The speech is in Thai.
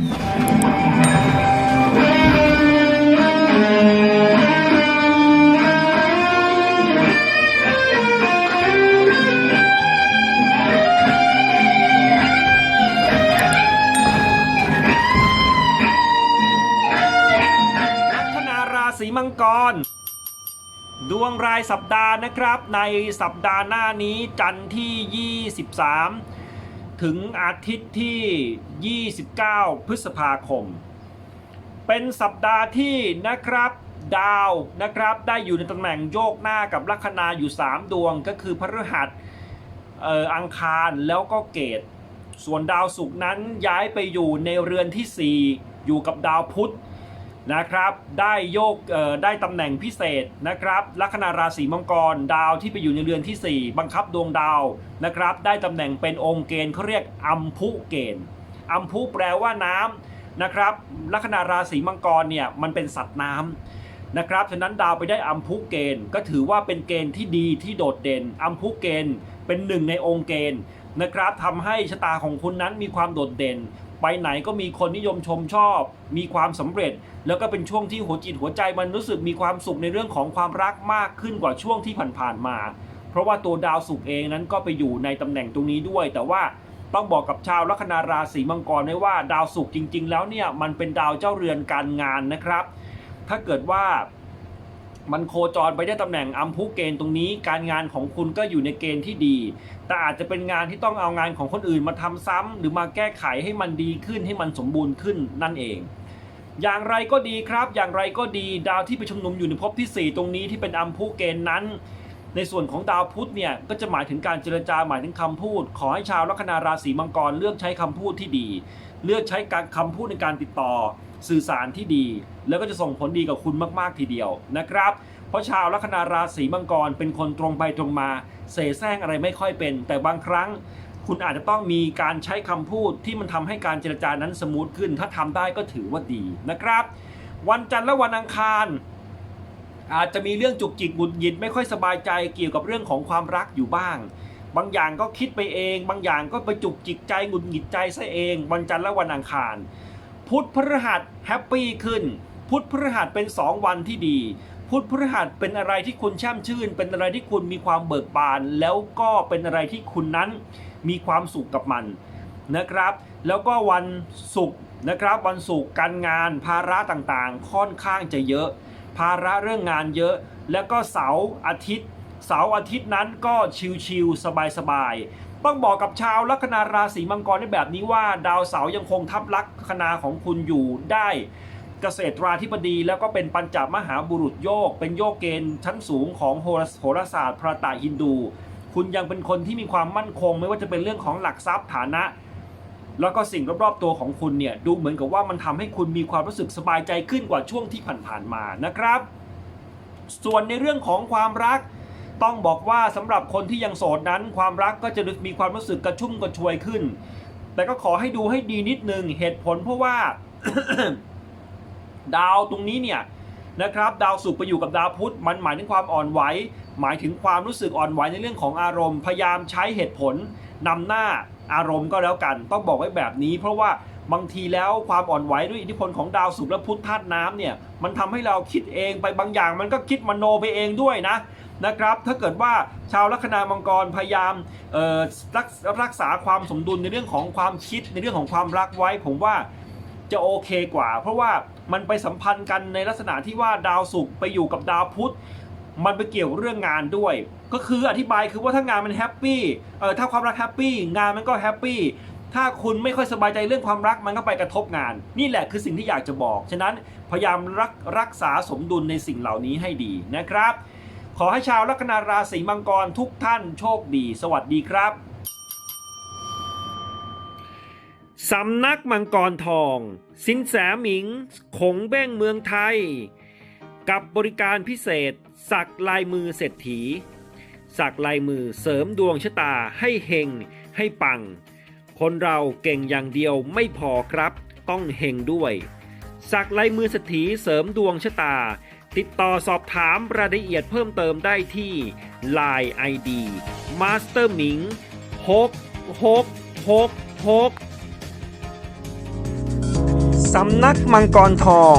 ลัคนาราศีมังกร ดวงรายสัปดาห์นะครับ ในสัปดาห์หน้านี้จันทร์ที่ 23 ถึงอาทิตย์ที่ 29 พฤษภาคม เป็นสัปดาห์ที่นะครับดาวนะครับได้อยู่ในตำแหน่งโยกหน้ากับลัคนาอยู่ 3 ดวงก็คือพฤหัสอังคารแล้วก็เกต ส่วนดาวศุกร์นั้นย้ายไปอยู่ในเรือนทีสี่4 อยู่กับดาวพุธ นะครับได้โยกได้ตำแหน่งพิเศษนะครับลัคนาราศีมังกรดาวที่ไปอยู่ในเรือนทีสี่ 4 บังคับดวงดาวนะครับได้ตำแหน่งเป็นองค์เกณฑ์เขาเรียกอัมพุเกณฑ์อัมพุแปลว่าน้ำนะครับลัคนาราศีมังกรเนี่ยมันเป็นสัตว์น้ำนะครับฉะนั้นดาวไปได้อัมพุเกณฑ์ ก็ถือว่าเป็นเกณฑ์ที่ดีที่โดดเด่นอัมพุเกณฑ์เป็นหนึ่งในองค์เกณฑ์นะครับทำให้ชะตาของคุณนั้นมีความโดดเด่น ไปไหนก็มีคนนิยมชมชอบ มีความสำเร็จ แล้วก็เป็นช่วงที่หัวจิตหัวใจมันรู้สึกมีความสุขในเรื่องของความรักมากขึ้นกว่าช่วงที่ผ่านๆมา เพราะว่าตัวดาวศุกเองนั้นก็ไปอยู่ในตำแหน่งตรงนี้ด้วย แต่ว่าต้องบอกกับชาวลัคนาราศีมังกรไว้ว่าดาวศุกจริง ๆ แล้วเนี่ยมันเป็นดาวเจ้าเรือนการงานนะครับ ถ้าเกิดว่า มันโคจรไปได้ตำแหน่งอัมพุเกณฑ์ตรงนี้ การงานของคุณก็อยู่ในเกณฑ์ที่ดี แต่อาจจะเป็นงานที่ต้องเอางานของคนอื่นมาทำซ้ำหรือมาแก้ไขให้มันดีขึ้นให้มันสมบูรณ์ขึ้นนั่นเอง อย่างไรก็ดีครับ อย่างไรก็ดีดาวที่ไปชุมนุมอยู่ในภพที่ 4 ตรงนี้ที่เป็นอัมพุเกณฑ์นั้น ในส่วนของดาวพุธเนี่ยก็จะหมายถึงการเจรจาหมายถึงคำพูด ขอให้ชาวลัคนาราศีมังกรเลือกใช้คำพูดที่ดี เลือกใช้การคำพูดในการติดต่อสื่อสารที่ดี แล้วก็จะส่งผลดีกับคุณมากๆทีเดียวนะครับ เพราะชาวลัคนาราศีมังกรเป็นคนตรงไปตรงมา เสแสร้งอะไรไม่ค่อยเป็น แต่บางครั้งคุณอาจจะต้องมีการใช้คำพูดที่มันทำให้การเจรจานั้นสมูทขึ้น ถ้าทำได้ก็ถือว่าดีนะครับ วันจันทร์และวันอังคาร อาจจะมีเรื่องจุกจิกหงุดหงิดไม่ค่อยสบายใจเกี่ยวกับเรื่องของความรักอยู่บ้าง บางอย่างก็คิดไปเอง บางอย่างก็ไปจุกจิกใจหงุดหงิดใจซะเอง วันจันทร์และวันอังคาร พุธพฤหัสแฮปปี้ขึ้น พุธพฤหัสเป็น 2 วันที่ดี พุธพฤหัสเป็นอะไรที่คุณช่มชื่น เป็นอะไรที่คุณมีความเบิกบาน แล้วก็เป็นอะไรที่คุณนั้นมีความสุขกับมันนะครับ แล้วก็วันศุกร์นะครับวันศุกร์การงานภาระต่างๆ ค่อนข้างจะเยอะ ภาระเรื่องงานเยอะ แล้วก็เสาร์อาทิตย์ เสาร์อาทิตย์นั้นก็ชิลๆสบายๆ ต้องบอกกับชาวลัคนาราศีมังกรในแบบนี้ว่า ดาวเสาร์ยังคงทับลัคนาของคุณอยู่ได้เกษตราธิบดีแล้วก็เป็นปัญจมหาบุรุษโยก เป็นโยกเกณฑ์ชั้นสูงของโหราโหราศาสตร์พระตาฮินดู คุณยังเป็นคนที่มีความมั่นคง ไม่ว่าจะเป็นเรื่องของหลักทรัพย์ฐานะ แล้วก็สิ่งรอบๆตัวของคุณเนี่ยดูเหมือนกับว่ามันทำให้คุณมีความรู้สึกสบายใจขึ้นกว่าช่วงที่ผ่านๆมานะครับ ส่วนในเรื่องของความรัก ต้องบอกว่าสำหรับคนที่ยังโสดนั้น ความรักก็จะมีความรู้สึกกระชุ่มกระชวยขึ้น แต่ก็ขอให้ดูให้ดีนิดนึงเหตุผลเพราะว่า ดาวตรงนี้เนี่ยนะครับดาวศุกร์ไปอยู่กับดาวพุธมันหมายถึงความอ่อนไหวหมายถึงความรู้สึกอ่อนไหวในเรื่องของอารมณ์ พยายามใช้เหตุผลนำหน้า อารมณ์ก็แล้วกัน ต้องบอกไว้แบบนี้ เพราะว่าบางทีแล้วความอ่อนไหวด้วยอิทธิพลของดาวศุกร์และพุธธาตุน้ำเนี่ยมันทำให้เราคิดเองไปบางอย่าง มันก็คิดมโนไปเองด้วยนะนะครับ ถ้าเกิดว่าชาวลัคนามังกรพยายามรักรักษาความสมดุลในเรื่องของความคิดในเรื่องของความรักไว้ ผมว่าจะโอเคกว่า เพราะว่ามันไปสัมพันธ์กันในลักษณะที่ว่าดาวศุกร์ไปอยู่กับดาวพุธ มันไปเกี่ยวเรื่องงานด้วย ก็คืออธิบายคือว่าถ้างานมันแฮปปี้เออถ้าความรักแฮปปี้งานมันก็แฮปปี้ถ้าคุณไม่ค่อยสบายใจเรื่องความรักมันก็ไปกระทบงาน นี่แหละคือสิ่งที่อยากจะบอก ฉะนั้นพยายามรักรักษาสมดุลในสิ่งเหล่านี้ให้ดีนะครับ ขอให้ชาวลัคนาราศีมังกรทุกท่านโชคดี สวัสดีครับสำนักมังกรทอง สินแสหมิง ขงเบ้งเมืองไทย กับบริการพิเศษ สักลายมือเศรษฐี สักลายมือเสริมดวงชะตาให้เฮงให้ปัง คนเราเก่งอย่างเดียวไม่พอครับ ต้องเฮงด้วย สักลายมือเศรษฐีเสริมดวงชะตา ติดต่อสอบถามรายละเอียดเพิ่มเติมได้ที่ Line ID Master หมิง6 6 6 6สำนักมังกรทอง